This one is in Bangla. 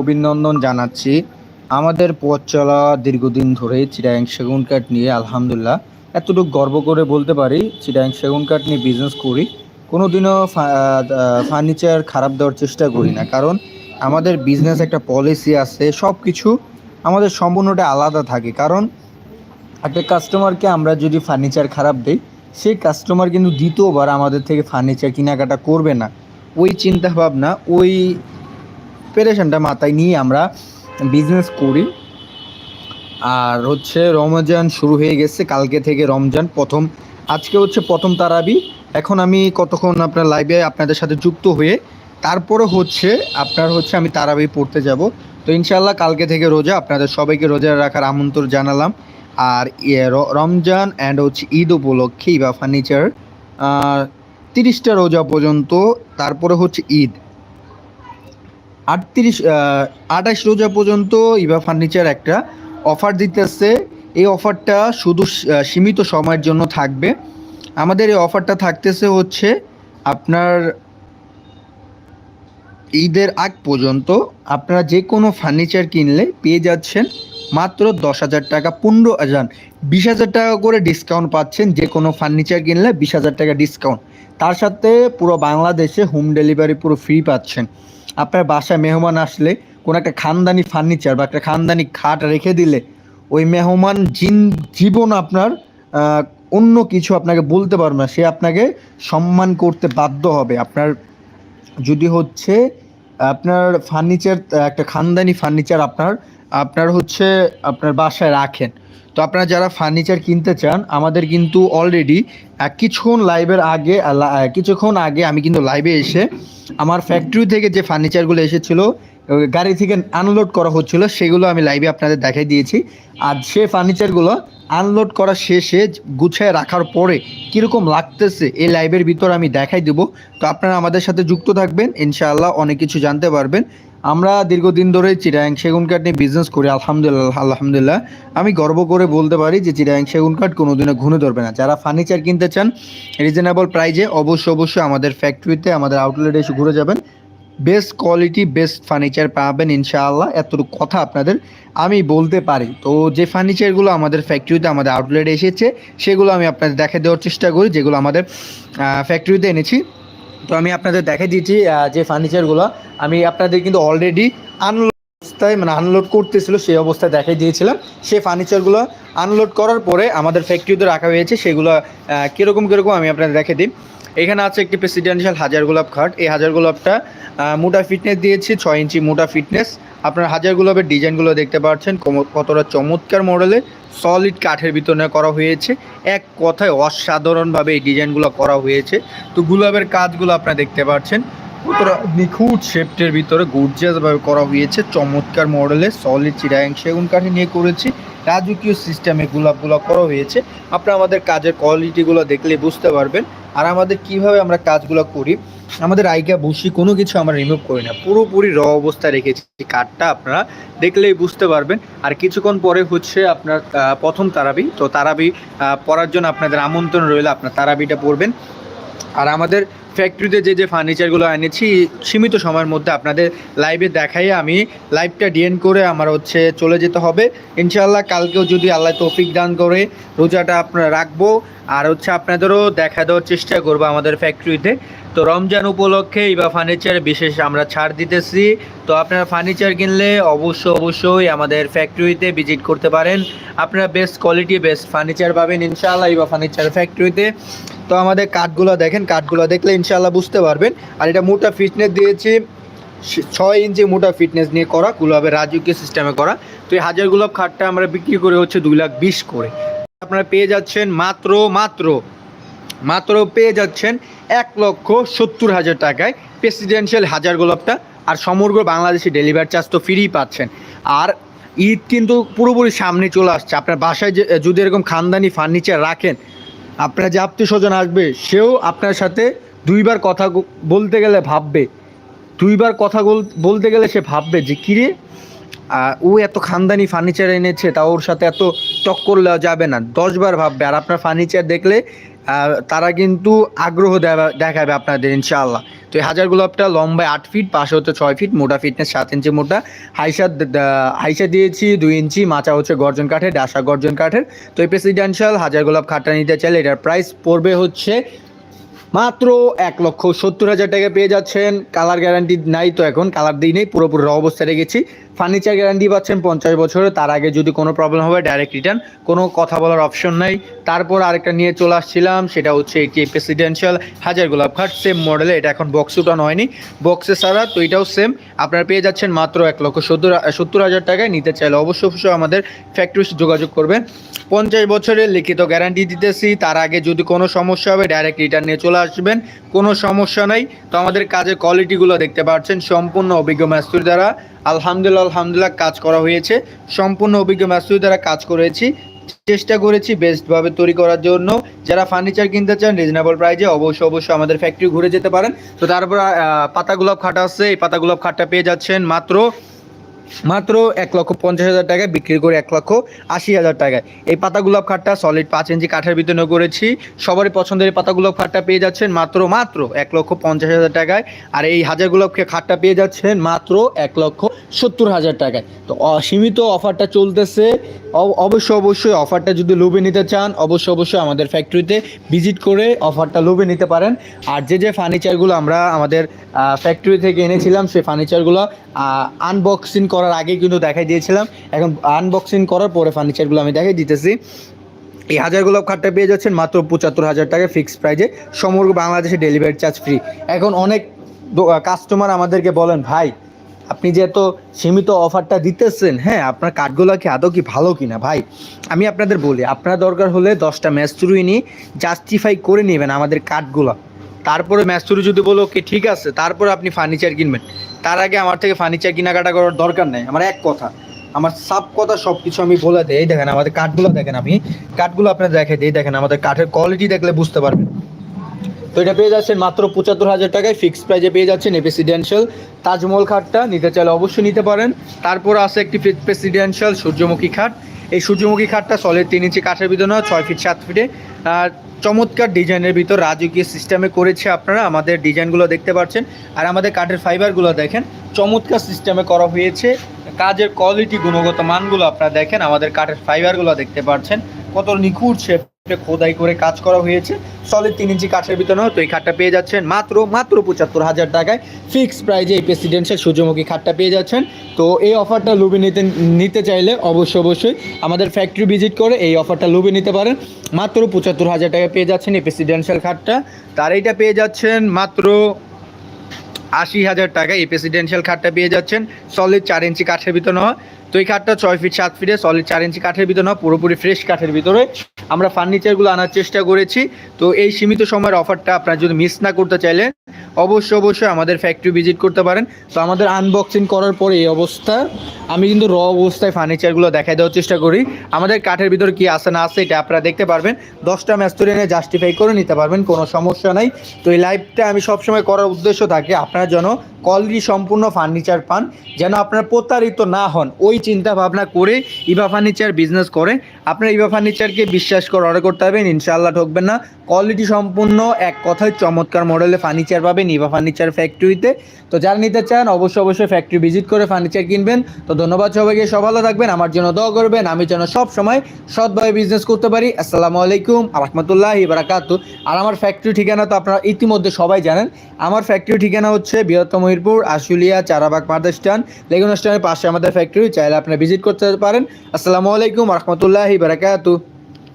অভিনন্দন জানাচ্ছি। আমাদের পথ চলা দীর্ঘদিন ধরে চিরাং সেগুন কাঠ নিয়ে আলহামদুলিল্লাহ এতটুকু গর্ব করে বলতে পারি চিরাং সেগুন কাঠ নিয়ে বিজনেস করি। কোনোদিনও ফার্নিচার খারাপ দেওয়ার চেষ্টা করি না। কারণ আমাদের বিজনেস একটা পলিসি আছে সব কিছু আমাদের সম্পূর্ণটা আলাদা থাকে। কারণ একটা কাস্টমারকে আমরা যদি ফার্নিচার খারাপ দিই, সেই কাস্টমার কিন্তু দ্বিতীয়বার আমাদের থেকে ফার্নিচার কেনাকাটা করবে না। ওই চিন্তা ভাবনা ওই প্রেশানটা মাথায় নিয়ে আমরা বিজনেস করি। আর হচ্ছে রমজান শুরু হয়ে গেছে, কালকে থেকে রমজান প্রথম, আজকে হচ্ছে প্রথম তারাবি। এখন আমি কতক্ষণ আপনার লাইভে আপনাদের সাথে যুক্ত হয়ে, তারপরে হচ্ছে আপনার হচ্ছে আমি তারাবি পড়তে যাব। তো ইনশাল্লাহ কালকে থেকে রোজা আপনাদের সবাইকে রোজা রাখার আমন্ত্রণ জানালাম। আর ইয়ে রমজান অ্যান্ড হচ্ছে ঈদ উপলক্ষে বা ফার্নিচার তিরিশটা রোজা পর্যন্ত, তারপরে হচ্ছে ঈদ। আটত্রিশ আঠাশ রোজা পর্যন্ত ইভা ফার্নিচার একটা অফার দিতেছে। এই অফারটা শুধু সীমিত সময়ের জন্য থাকবে। আমাদের এই অফারটা থাকতেছে হচ্ছে আপনার ঈদের আগ পর্যন্ত আপনারা যে কোনো ফার্নিচার কিনলে পেয়ে যাচ্ছেন মাত্র দশ হাজার টাকা, পনেরো হাজার, বিশ হাজার টাকা করে ডিসকাউন্ট পাচ্ছেন যে কোনো ফার্নিচার কিনলে বিশ হাজার টাকা ডিসকাউন্ট। তার সাথে পুরো বাংলাদেশে হোম ডেলিভারি পুরো ফ্রি পাচ্ছেন। আপনার বাসায় মেহমান আসলে কোনো একটা খানদানি ফার্নিচার বা একটা খানদানি খাট রেখে দিলে ওই মেহমান জিন, জীবন আপনার অন্য কিছু আপনাকে বলতে পারবে না। সে আপনাকে সম্মান করতে বাধ্য হবে। আপনার যদি হচ্ছে আপনার ফার্নিচার একটা খানদানি ফার্নিচার আপনার আপনার হচ্ছে আপনার বাসায় রাখেন। তো আপনারা যারা ফার্নিচার কিনতে চান, আমাদের কিন্তু অলরেডি কিছুক্ষণ লাইভের আগে কিছুক্ষণ আগে আমি কিন্তু লাইভে এসে আমার ফ্যাক্টরি থেকে যে ফার্নিচারগুলো এসেছিল গাড়ি থেকে আনলোড করা হচ্ছিল, সেগুলো আমি লাইভে আপনাদের দেখাই দিয়েছি। আর সে ফার্নিচারগুলো আনলোড করা শেষে গুছায় রাখার পরে কীরকম লাগতেছে, এই লাইভের ভিতর আমি দেখাই দেব। তো আপনারা আমাদের সাথে যুক্ত থাকবেন, ইনশাআল্লাহ অনেক কিছু জানতে পারবেন। আমরা দীর্ঘদিন ধরে চিরাং সেগুন কাঠ নিয়ে বিজনেস করি, আলহামদুলিল্লাহ আলহামদুলিল্লাহ। আমি গর্ব করে বলতে পারি যে চিরাং সেগুন কাঠ কোনোদিনও ঘুরে ধরবে না। যারা ফার্নিচার কিনতে চান রিজনেবল প্রাইজে অবশ্যই অবশ্যই আমাদের ফ্যাক্টরিতে আমাদের আউটলেটে এসে ঘুরে যাবেন। বেস্ট কোয়ালিটি বেস্ট ফার্নিচার পাবেন ইনশাআল্লাহ। এতটুকু কথা আপনাদের আমি বলতে পারি। তো যে ফার্নিচারগুলো আমাদের ফ্যাক্টরিতে আমাদের আউটলেটে এসেছে, সেগুলো আমি আপনাদের দেখা দেওয়ার চেষ্টা করি, যেগুলো আমাদের ফ্যাক্টরিতে এনেছি। তো আমি আপনাদের দেখে দিয়েছি যে ফার্নিচারগুলো আমি আপনাদের কিন্তু অলরেডি আনলোড অবস্থায় মানে আনলোড করতেছিল, সেই অবস্থায় দেখাই দিয়েছিলাম। সেই ফার্নিচারগুলো আনলোড করার পরে আমাদের ফ্যাক্টরিতে রাখা হয়েছে, সেগুলো কীরকম কীরকম আমি আপনাদের দেখে দিই। এখানে আছে একটি প্রেসিডেন্সিয়াল হাজার গোলাপ খাট। এই হাজার গোলাপটা মোটা ফিটনেস দিয়েছি, ছয় ইঞ্চি মোটা ফিটনেস আপনার হাজার গোলাপের ডিজাইনগুলো দেখতে পাচ্ছেন। কতটা চমৎকার মডেলে সলিড কাঠের ভিতরে করা হয়েছে। এক কথায় অসাধারণভাবে এই ডিজাইনগুলো করা হয়েছে। তো গুলাবের কাজগুলো আপনারা দেখতে পাচ্ছেন। কতটা নিখুঁত শেপটের ভিতরে গর্জিয়াসভাবে করা হয়েছে। চমৎকার মডেলে সলিড চিরাং সেগুন কাঠে নিয়ে করেছি। রাজকীয় সিস্টেমে গোলাপগুলো করা হয়েছে। আপনারা আমাদের কাজের কোয়ালিটিগুলো দেখলে বুঝতে পারবেন। আর আমাদের কীভাবে আমরা কাজগুলো করি, আমাদের আইকা বসি কোনো কিছু আমরা রিমুভ করি না। পুরোপুরি র অবস্থায় রেখেছি কাঠটা আপনারা দেখলেই বুঝতে পারবেন। আর কিছুক্ষণ পরে হচ্ছে আপনার প্রথম তারাবি। তো তারাবি পড়ার জন্য আপনাদের আমন্ত্রণ রইল, আপনার তারাবিটা পড়বেন আর আমাদের ফ্যাক্টরিতে যে যে ফার্নিচারগুলো এনেছি, সীমিত সময়ের মধ্যে আপনাদের লাইভে দেখাই আমি লাইভটা ডিএন করে আমার হচ্ছে চলে যেতে হবে। ইনশাআল্লাহ কালকেও যদি আল্লাহ তৌফিক দান করে, রোজাটা আপনারা রাখব। আর হচ্ছে আপনাদেরও দেখা দেওয়ার চেষ্টা করব আমাদের ফ্যাক্টরিতে তো রমজান উপলক্ষে ইবা ফার্নিচার বিশেষ আমরা ছাড় দিতেছি। তো আপনারা ফার্নিচার কিনলে অবশ্য অবশ্যই আমাদের ফ্যাক্টরিতে ভিজিট করতে পারেন। আপনারা বেস্ট কোয়ালিটি বেস্ট ফার্নিচার পাবেন ইনশাআল্লাহ ইবা ফার্নিচার ফ্যাক্টরিতে তো আমাদের কাঠগুলো দেখেন, কাঠগুলো দেখলে ইনশাল্লাহ বুঝতে পারবেন। আর এটা মোটা ফিটনেস দিয়েছি ছয় ইঞ্চি মোটা ফিটনেস নিয়ে করা গুলাবের রাজকীয় সিস্টেমে করা। তো এই হাজার গোলাপ খাটটা আমরা বিক্রি করে হচ্ছে দুই লাখ বিশ করে। আপনারা পেয়ে যাচ্ছেন মাত্র মাত্র মাত্র পেয়ে যাচ্ছেন এক লক্ষ সত্তর হাজার টাকায় প্রেসিডেন্সিয়াল হাজার গোলাপটা। আর সমগ্র বাংলাদেশে ডেলিভারি চার্জ তো ফ্রি পাচ্ছেন। আর ঈদ কিন্তু পুরোপুরি সামনে চলে আসছে। আপনার বাসায় যদি এরকম খানদানি ফার্নিচার রাখেন আপনার যে আত্মীয় স্বজন আসবে, সেও আপনার সাথে দুইবার কথা বলতে গেলে ভাববে। দুইবার কথা বল- বলতে গেলে সে ভাববে যে, কিরে ও এত খানদানি ফার্নিচার এনেছে, তা ওর সাথে এত টক্কর দেওয়া যাবে না। দশবার ভাববে, আর আপনার ফার্নিচার দেখলে তারা কিন্তু আগ্রহ দেখাবে আপনাদের, ইনশাআল্লাহ। তো এই হাজার গোলাপটা লম্বায় আট ফিট পাশে হচ্ছে ছয় ফিট মোটা ফিটনেস সাত ইঞ্চি মোটা। হাইসা হাইসা দিয়েছি দুই ইঞ্চি মাচা হচ্ছে গর্জন কাঠের, ডাসা গর্জন কাঠের। তো এই প্রেসিডেন্সিয়াল হাজার গোলাপ খাটটা নিতে চাইলে এটার প্রাইস পড়বে হচ্ছে মাত্র এক লক্ষ সত্তর হাজার টাকা পেয়ে যাচ্ছেন। কালার গ্যারান্টি নাই তো এখন কালার দিই নেই, পুরোপুরি অবস্থায় রেখেছি। ফার্নিচার গ্যারান্টি পাচ্ছেন পঞ্চাশ বছরে তার আগে যদি কোনো প্রবলেম হবে ডাইরেক্ট রিটার্ন কোনো কথা বলার অপশন নাই। তারপর আরেকটা নিয়ে চলে আসছিলাম, সেটা হচ্ছে এটি প্রেসিডেন্সিয়াল হাজার গোলাপ খাট সেম মডেলে এটা এখন বক্স উঠানো হয়নি। বক্সে ছাড়া তো এটাও সেম আপনারা পেয়ে যাচ্ছেন মাত্র এক লক্ষ সত্তর সত্তর হাজার টাকায়। নিতে চাইলে অবশ্যই অবশ্যই আমাদের ফ্যাক্টরি যোগাযোগ করবেন। পঞ্চাশ বছরের লিখিত গ্যারান্টি দিতেছি। তার আগে যদি কোনো সমস্যা হবে ডাইরেক্ট রিটার্ন নিয়ে চলে আসবেন। কোনো সমস্যা নাই। তো আমাদের কাজের কোয়ালিটিগুলো দেখতে পাচ্ছেন। সম্পূর্ণ অভিজ্ঞ মাস্তুর দ্বারা। আলহামদুলিল্লাহ আলহামদুলিল্লাহ কাজ করা হয়েছে। সম্পূর্ণ অভিজ্ঞ মাস্তুরি দ্বারা কাজ করেছি। চেষ্টা করেছি বেস্টভাবে তৈরি করার জন্য। যারা ফার্নিচার কিনতে চান রিজনেবল প্রাইজে অবশ্যই অবশ্যই আমাদের ফ্যাক্টরি ঘুরে যেতে পারেন। তো তারপর পাতা গোলাপ খাট আছে। এই পাতা খাটটা পেয়ে যাচ্ছেন মাত্র মাত্র এক লক্ষ পঞ্চাশ হাজার টাকায় বিক্রি করে এক লক্ষ আশি হাজার টাকায়। এই পাতা গোলাপ খাটটা সলিড পাঁচ ইঞ্চি কাঠের ভিতরে করেছি। সবারই পছন্দের এই পাতা গোলাপ খাটটা পেয়ে যাচ্ছেন মাত্র মাত্র এক লক্ষ পঞ্চাশ হাজার টাকায়। আর এই হাজার গোলাপ খাটটা পেয়ে যাচ্ছেন মাত্র এক লক্ষ সত্তর হাজার টাকায়। তো অসীমিত অফারটা চলতেছে। অ- অবশ্যই অবশ্যই অফারটা যদি লোভে নিতে চান, অবশ্য, অবশ্যই আমাদের ফ্যাক্টরিতে ভিজিট করে অফারটা লোভে নিতে পারেন। আর যে যে ফার্নিচারগুলো আমরা আমাদের ফ্যাক্টরি থেকে এনেছিলাম, সেই ফার্নিচারগুলো আনবক্সিং করার আগে কিন্তু দেখাই দিয়েছিলাম। এখন আনবক্সিং করার পরে ফার্নিচারগুলো আমি দেখাই দিতেছি। এই হাজার গোলাপ খাটটা পেয়ে যাচ্ছেন মাত্র পঁচাত্তর হাজার টাকা ফিক্সড প্রাইজে সমগ্র বাংলাদেশে ডেলিভারি চার্জ ফ্রি এখন অনেক কাস্টমার আমাদেরকে বলেন, ভাই, আপনি যে এত সীমিত অফারটা দিতেছেন হ্যাঁ আপনার কাঠগুলো কি আদৌ কি ভালো কিনা? ভাই, আমি আপনাদের বলি, আপনার দরকার হলে দশটা ম্যাচ চুরি নিয়ে জাস্টিফাই করে নেবেন আমাদের কাঠগুলো তারপরে ম্যাচ চুরি যদি বলো, ওকে, ঠিক আছে। তারপরে আপনি ফার্নিচার কিনবেন। তার আগে আমার থেকে ফার্নিচার কেনাকাটা করার দরকার নেই। আমার এক কথা, আমার সাব কথা সব কিছু আমি বলে দেই। এই দেখেন আমাদের কাঠগুলো দেখেন আমি কাঠগুলো আপনার দেখে দিই দেখেন আমাদের কাঠের কোয়ালিটি দেখলে বুঝতে পারবেন। তো এটা পেয়ে যাচ্ছেন মাত্র পঁচাত্তর হাজার টাকায় ফিক্সড প্রাইজে পেয়ে যাচ্ছেন এই প্রেসিডেন্সিয়াল তাজমহল খাটটা নিতে চাইলে অবশ্যই নিতে পারেন। তারপর আছে একটি প্রেসিডেন্সিয়াল সূর্যমুখী খাট। এই সূর্যমুখী খাটটা সলিড তিন ইঞ্চি কাঠের ভিতর নয়, ছয় ফিট সাত ফিটে আর চমৎকার ডিজাইনের ভিতর রাজকীয় সিস্টেমে করেছে আপনারা। আমাদের ডিজাইনগুলো দেখতে পাচ্ছেন। আর আমাদের কাঠের ফাইবারগুলো দেখেন, চমৎকার সিস্টেমে করা হয়েছে। কাজের কোয়ালিটি গুণগত মানগুলো আপনারা দেখেন, আমাদের কাঠের ফাইবারগুলো দেখতে পাচ্ছেন। কত নিখুঁত শেপে খোদাই করে কাজ করা হয়েছে। সলিড তিন ইঞ্চি কাঠের ভিতরে তো এই খাটটা পেয়ে যাচ্ছেন। মাত্র মাত্র পঁচাত্তর হাজার টাকায় ফিক্সড প্রাইজে এই প্রেসিডেন্সিয়াল সূর্যমুখী খাটটা পেয়ে যাচ্ছেন। তো এই অফারটা লুবে নিতে নিতে চাইলে অবশ্যই অবশ্যই আমাদের ফ্যাক্টরি ভিজিট করে এই অফারটা লুবে নিতে পারেন। মাত্র পঁচাত্তর হাজার টাকা পেয়ে যাচ্ছেন এই প্রেসিডেন্সিয়াল খাটটা। তার এইটা পেয়ে যাচ্ছেন মাত্র আশি হাজার টাকা এই প্রেসিডেন্সিয়াল খাটটা পেয়ে যাচ্ছেন। সলিড চার ইঞ্চি কাঠের নয় তো এই খাটটা ছয় ফিট সাত ফিটে সলিড চার ইঞ্চি কাঠের ভিতর নয়, পুরোপুরি ফ্রেশ কাঠের ভিতরে। আমরা ফার্নিচারগুলো আনার চেষ্টা করেছি। তো এই সীমিত সময়ের অফারটা আপনারা যদি মিস না করতে চাইলে, অবশ্যই অবশ্যই আমাদের ফ্যাক্টরি ভিজিট করতে পারেন। তো আমাদের আনবক্সিং করার পরে এই অবস্থা। আমি কিন্তু র অবস্থায় ফার্নিচারগুলো দেখাই দেওয়ার চেষ্টা করি। আমাদের কাঠের ভিতর কি আছে না আছে, এটা আপনারা দেখতে পারবেন। দশটা ম্যাস্তুর এনে জাস্টিফাই করে নিতে পারবেন, কোনো সমস্যা নাই। তো এই লাইভটা আমি সবসময় করার উদ্দেশ্য থাকে, আপনারা যেন কোয়ালিটি সম্পূর্ণ ফার্নিচার পান, যেন আপনারা প্রতারিত না হন। ওই চিন্তা ভাবনা করে ইভা ফার্নিচার বিজনেস করে। আপনারা ইভা ফার্নিচারকে বিশ্বাস করে অর্ডার করতে পারবেন, ইনশাআল্লাহ ঠকবেন না। কোয়ালিটি সম্পূর্ণ এক কথায় চমৎকার মডেলে ফার্নিচার পাবেন ইভা ফার্নিচার ফ্যাক্টরিতে তো যারা নিতে চান, অবশ্যই অবশ্যই ফ্যাক্টরি ভিজিট করে ফার্নিচার কিনবেন। তো ধন্যবাদ সবাইকে সব ভালো থাকবেন, আমার জন্য দোয়া করবেন। আমি যেন সব সময় সৎভাবে বিজনেস করতে পারি। আসসালামু আলাইকুম রহমতুল্লাহ বারাকাত। আর আমার ফ্যাক্টরি ঠিকানা তো আপনারা ইতিমধ্যে সবাই জানেন। আমার ফ্যাক্টরি ঠিকানা হচ্ছে বৃহত্তম মহিরপুর আশুলিয়া, চারাবাগ মাদার স্ট্যান্ড লেগুন স্ট্যান্ডের পাশে আমাদের ফ্যাক্টরি চাইলে আপনি ভিজিট করতে পারেন। আসসালামু আলাইকুম রহমতুল্লাহ বারাকাতু